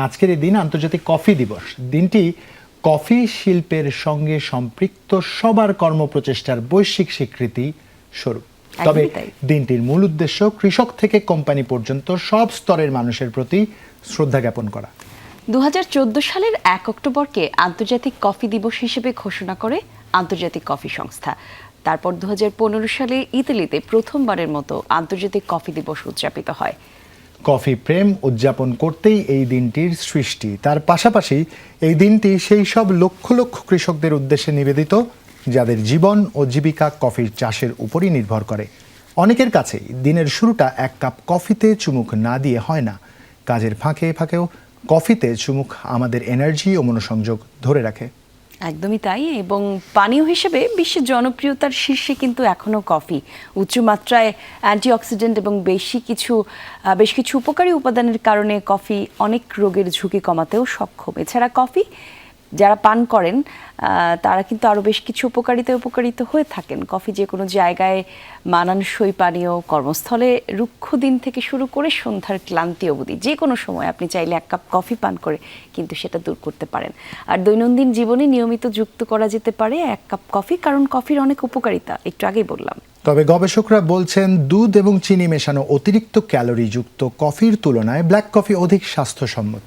আজকের এই দিন আন্তর্জাতিক কফি দিবস। দিনটি কফি শিল্পের সঙ্গে সম্পৃক্ত সবার কর্মপ্রচেষ্টার বৈশ্বিক স্বীকৃতি স্বরূপ। তবে দিনটির মূল উদ্দেশ্য কৃষক থেকে কোম্পানি পর্যন্ত সব স্তরের মানুষের প্রতি শ্রদ্ধা জ্ঞাপন করা। দু হাজার চোদ্দ সালের এক অক্টোবরকে আন্তর্জাতিক কফি দিবস হিসেবে ঘোষণা করে আন্তর্জাতিক কফি সংস্থা। তারপর দু হাজার পনেরো সালে ইতালিতে প্রথমবারের মতো আন্তর্জাতিক কফি দিবস উদযাপিত হয়। কফি প্রেম উদযাপন করতেই এই দিনটির সৃষ্টি। তার পাশাপাশি এই দিনটি সেই সব লক্ষ লক্ষ কৃষকদের উদ্দেশ্যে নিবেদিত, যাদের জীবন ও জীবিকা কফির চাষের উপরই নির্ভর করে। অনেকের কাছেই দিনের শুরুটা এক কাপ কফিতে চুমুক না দিয়ে হয় না। কাজের ফাঁকে ফাঁকেও কফিতে চুমুক আমাদের এনার্জি ও মনোসংযোগ ধরে রাখে। একদমই তাই এবং পানীয় হিসেবে বিশ্বের জনপ্রিয়তার শীর্ষে কিন্তু এখনও কফি। উচ্চমাত্রায় অ্যান্টিঅক্সিডেন্ট এবং বেশি কিছু বেশ কিছু উপকারী উপাদানের কারণে কফি অনেক রোগের ঝুঁকি কমাতেও সক্ষম। এছাড়া কফি যারা পান করেন তারা কিন্তু আরও বেশ কিছু উপকারিতায় উপকারিত হয়ে থাকেন। কফি যে কোনো জায়গায় মানানসই পানীয় কর্মস্থলে রুক্ষ দিন থেকে শুরু করে সন্ধ্যার ক্লান্তি অবধি যে কোনো সময় আপনি চাইলে এক কাপ কফি পান করে কিন্তু সেটা দূর করতে পারেন। আর দৈনন্দিন জীবনে নিয়মিত যুক্ত করা যেতে পারে এক কাপ কফি, কারণ কফির অনেক উপকারিতা, একটু আগেই বললাম। তবে গবেষকরা বলছেন, দুধ এবং চিনি মেশানো অতিরিক্ত ক্যালোরিযুক্ত কফির তুলনায় ব্ল্যাক কফি অধিক স্বাস্থ্যসম্মত।